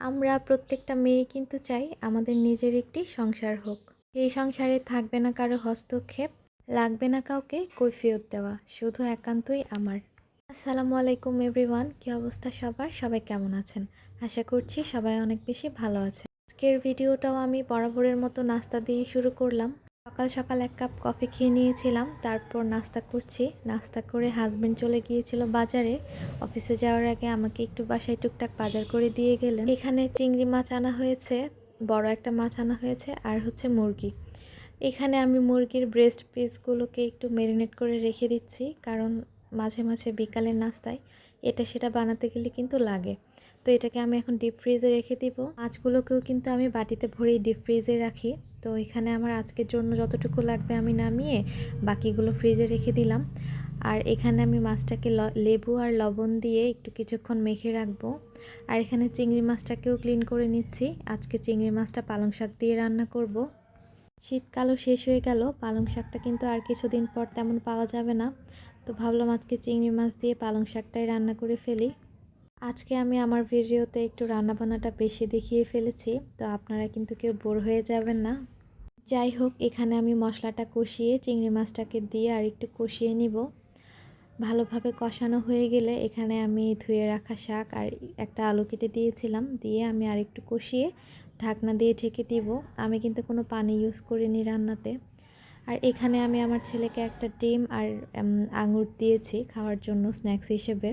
আমরা প্রত্যেকটা মেয়ে কিন্তু চাই আমাদের নিজের একটি সংসার হোক। এই সংসারে থাকবে না কারও হস্তক্ষেপ, লাগবে না কাউকে কৈফিয়ত দেওয়া, শুধু একান্তই আমার। আসসালামু আলাইকুম এভরিওয়ান, কী অবস্থা সবার? সবাই কেমন আছেন? আশা করছি সবাই অনেক বেশি ভালো আছে আজকের ভিডিওটাও আমি বরাবরের মতো নাস্তা দিয়ে শুরু করলাম। সকাল সকাল এক কাপ কফি খেয়ে নিয়েছিলাম, তারপর নাস্তা করছি। নাস্তা করে হাজবেন্ড চলে গিয়েছিল বাজারে। অফিসে যাওয়ার আগে আমাকে একটু বাসায় টুকটাক বাজার করে দিয়ে গেলেন। এখানে চিংড়ি মাছ আনা হয়েছে, বড় একটা মাছ আনা হয়েছে, আর হচ্ছে মুরগি। এখানে আমি মুরগির ব্রেস্ট পিসগুলোকে একটু ম্যারিনেট করে রেখে দিচ্ছি, কারণ মাঝে মাঝে বিকালের নাস্তায় এটা সেটা বানাতে গেলে কিন্তু লাগে। তো এটাকে আমি এখন ডিপ ফ্রিজে রেখে দিব। মাছগুলোকেও কিন্তু আমি বাটিতে ভরেই ডিপ ফ্রিজে রাখি। তো এখানে আমার আজকের জন্য যতটুকু লাগবে আমি নামিয়ে বাকিগুলো ফ্রিজে রেখে দিলাম। আর এখানে আমি মাছটাকে লেবু আর লবণ দিয়ে একটু কিছুক্ষণ মেখে রাখব। আর এখানে চিংড়ি মাছটাকেও ক্লিন করে নিচ্ছি। আজকে চিংড়ি মাছটা পালং শাক দিয়ে রান্না করব। শীতকালও শেষ হয়ে গেল। পালং শাকটা কিন্তু আর কিছুদিন পর তেমন পাওয়া যাবে না। তো ভাবলাম আজকে চিংড়ি মাছ দিয়ে পালং শাকটাই রান্না করে ফেলি। আজকে আমি আমার ভিডিওতে একটু রান্নাবান্নাটা বেশি দেখিয়ে ফেলেছি, তো আপনারা কিন্তু কেউ বোর হয়ে যাবেন না। যাই হোক, এখানে আমি মশলাটা কষিয়ে চিংড়ি মাছটাকে দিয়ে আর একটু কষিয়ে নিব। ভালোভাবে কষানো হয়ে গেলে এখানে আমি ধুয়ে রাখা শাক আর একটা আলু কেটে দিয়েছিলাম, দিয়ে আমি আর একটু কষিয়ে ঢাকনা দিয়ে ঢেকে দিব। আমি কিন্তু কোনো পানি ইউজ করিনি রান্নাতে। আর এখানে আমি আমার ছেলেকে একটা ডিম আর আঙুর দিয়েছি খাওয়ার জন্য স্ন্যাক্স হিসেবে।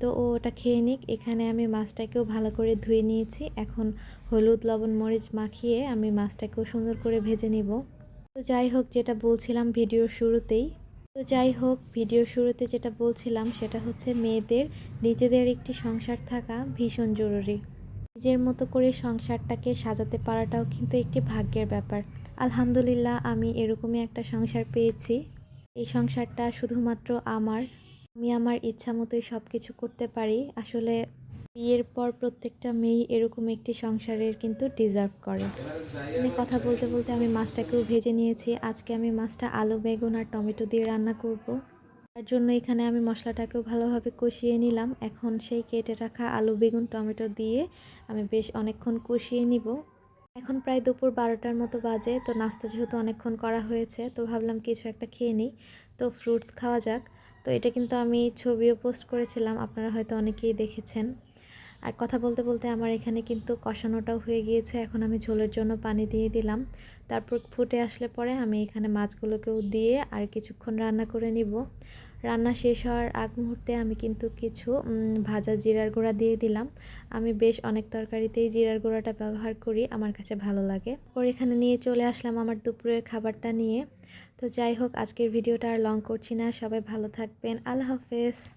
তো ও ওটা খেয়ে নিক। এখানে আমি মাছটাকেও ভালো করে ধুয়ে নিয়েছি। এখন হলুদ, লবণ, মরিচ মাখিয়ে আমি মাছটাকেও সুন্দর করে ভেজে নিব। তো যাই হোক, যেটা বলছিলাম ভিডিওর শুরুতেই। তো যাই হোক, ভিডিওর শুরুতে যেটা বলছিলাম, সেটা হচ্ছে মেয়েদের নিজেদের একটি সংসার থাকা ভীষণ জরুরি। নিজের মতো করে সংসারটাকে সাজাতে পারাটাও কিন্তু একটি ভাগ্যের ব্যাপার। আলহামদুলিল্লাহ, আমি এরকমই একটা সংসার পেয়েছি। এই সংসারটা শুধুমাত্র আমার আমি আমার ইচ্ছা মতোই সব কিছু করতে পারি। আসলে বিয়ের পর প্রত্যেকটা মেয়েই এরকম একটি সংসারের কিন্তু ডিজার্ভ করে। আমি কথা বলতে বলতে আমি মাছটাকেও ভেজে নিয়েছি। আজকে আমি মাছটা আলু, বেগুন আর টমেটো দিয়ে রান্না করব। তার জন্য এখানে আমি মশলাটাকেও ভালোভাবে কষিয়ে নিলাম। এখন সেই কেটে রাখা আলু, বেগুন, টমেটো দিয়ে আমি বেশ অনেকক্ষণ কষিয়ে নিব। এখন প্রায় দুপুর বারোটার মতো বাজে, তো নাস্তা যেহেতু অনেকক্ষণ করা হয়েছে, তো ভাবলাম কিছু একটা খেয়ে নিই। তো ফ্রুটস খাওয়া যাক। তো এটা কিন্তু আমি ছবিও পোস্ট করেছিলাম, আপনারা হয়তো অনেকেই দেখেছেন। আর কথা বলতে বলতে আমার এখানে কিন্তু কষানোটাও হয়ে গিয়েছে, এখন আমি ঝোলের জন্য পানি দিয়ে দিলাম। তারপর ফুটে আসলে পরে আমি এখানে মাছগুলোকেও দিয়ে আর কিছুক্ষণ রান্না করে নিব। রান্না শেষ হওয়ার আগ মুহূর্তে আমি কিন্তু কিছু ভাজা জিরার গুঁড়া দিয়ে দিলাম। আমি বেশ অনেক তরকারিতেই জিরার গুঁড়াটা ব্যবহার করি, আমার কাছে ভালো লাগে। ওর এখানে নিয়ে চলে আসলাম আমার দুপুরের খাবারটা নিয়ে। তো যাই হোক, আজকের ভিডিওটা আর লং করছি না। সবাই ভালো থাকবেন। আল্লাহ হাফেজ।